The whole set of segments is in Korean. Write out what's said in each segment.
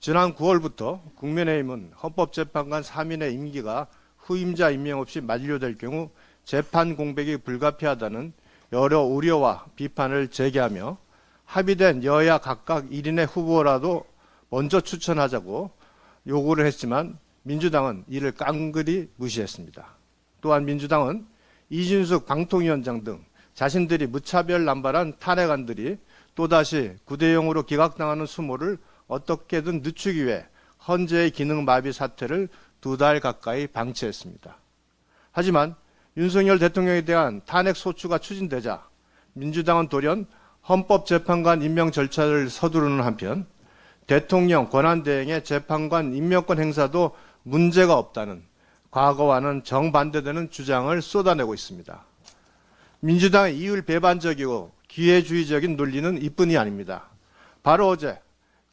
지난 9월부터 국민의힘은 헌법재판관 3인의 임기가 후임자 임명 없이 만료될 경우 재판 공백이 불가피하다는 여러 우려와 비판을 제기하며 합의된 여야 각각 1인의 후보라도 먼저 추천하자고 요구를 했지만 민주당은 이를 깡그리 무시했습니다. 또한 민주당은 이준석 방통위원장 등 자신들이 무차별 남발한 탄핵안들이 또다시 구대용으로 기각당하는 수모를 어떻게든 늦추기 위해 헌재의 기능 마비 사태를 두 달 가까이 방치했습니다. 하지만 윤석열 대통령에 대한 탄핵 소추가 추진되자 민주당은 돌연 헌법재판관 임명 절차를 서두르는 한편 대통령 권한대행의 재판관 임명권 행사도 문제가 없다는 과거와는 정반대되는 주장을 쏟아내고 있습니다. 민주당의 이율 배반적이고 기회주의적인 논리는 이뿐이 아닙니다. 바로 어제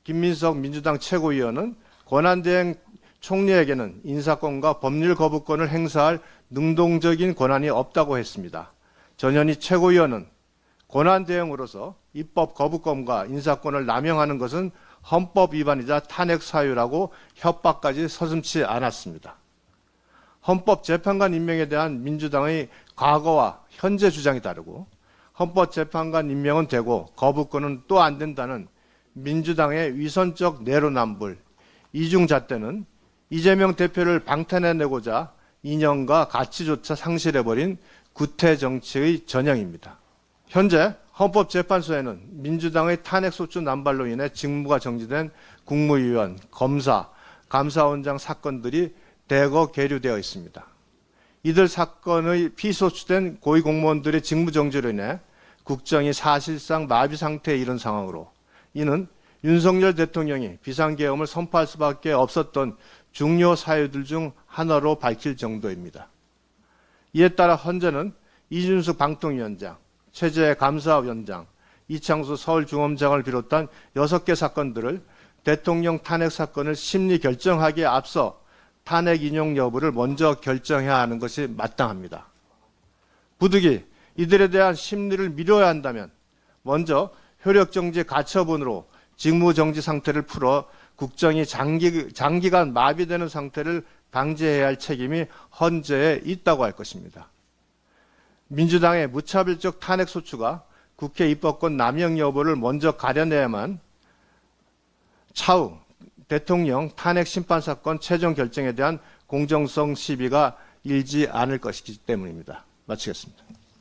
김민석 민주당 최고위원은 권한대행 총리에게는 인사권과 법률 거부권을 행사할 능동적인 권한이 없다고 했습니다. 전현희 최고위원은 권한대행으로서 입법 거부권과 인사권을 남용하는 것은 헌법 위반이자 탄핵 사유라고 협박까지 서슴치 않았습니다. 헌법재판관 임명에 대한 민주당의 과거와 현재 주장이 다르고 헌법재판관 임명은 되고 거부권은 또 안 된다는 민주당의 위선적 내로남불 이중잣대는 이재명 대표를 방탄해내고자 이념과 가치조차 상실해버린 구태 정치의 전형입니다. 현재 헌법재판소에는 민주당의 탄핵소추 남발로 인해 직무가 정지된 국무위원, 검사, 감사원장 사건들이 대거 계류되어 있습니다. 이들 사건의 피소추된 고위공무원들의 직무정지로 인해 국정이 사실상 마비 상태에 이른 상황으로 이는 윤석열 대통령이 비상계엄을 선포할 수밖에 없었던 중요 사유들 중 하나로 밝힐 정도입니다. 이에 따라 헌재는 이준석 방통위원장, 최재 감사위원장, 이창수 서울중검장을 비롯한 6개 사건들을 대통령 탄핵 사건을 심리 결정하기에 앞서 탄핵 인용 여부를 먼저 결정해야 하는 것이 마땅합니다. 부득이 이들에 대한 심리를 미뤄야 한다면 먼저 효력정지 가처분으로 직무정지 상태를 풀어 국정이 장기, 장기간 마비되는 상태를 방지해야 할 책임이 헌재에 있다고 할 것입니다. 민주당의 무차별적 탄핵 소추가 국회 입법권 남용 여부를 먼저 가려내야만 차후 대통령 탄핵 심판 사건 최종 결정에 대한 공정성 시비가 일지 않을 것이기 때문입니다. 마치겠습니다.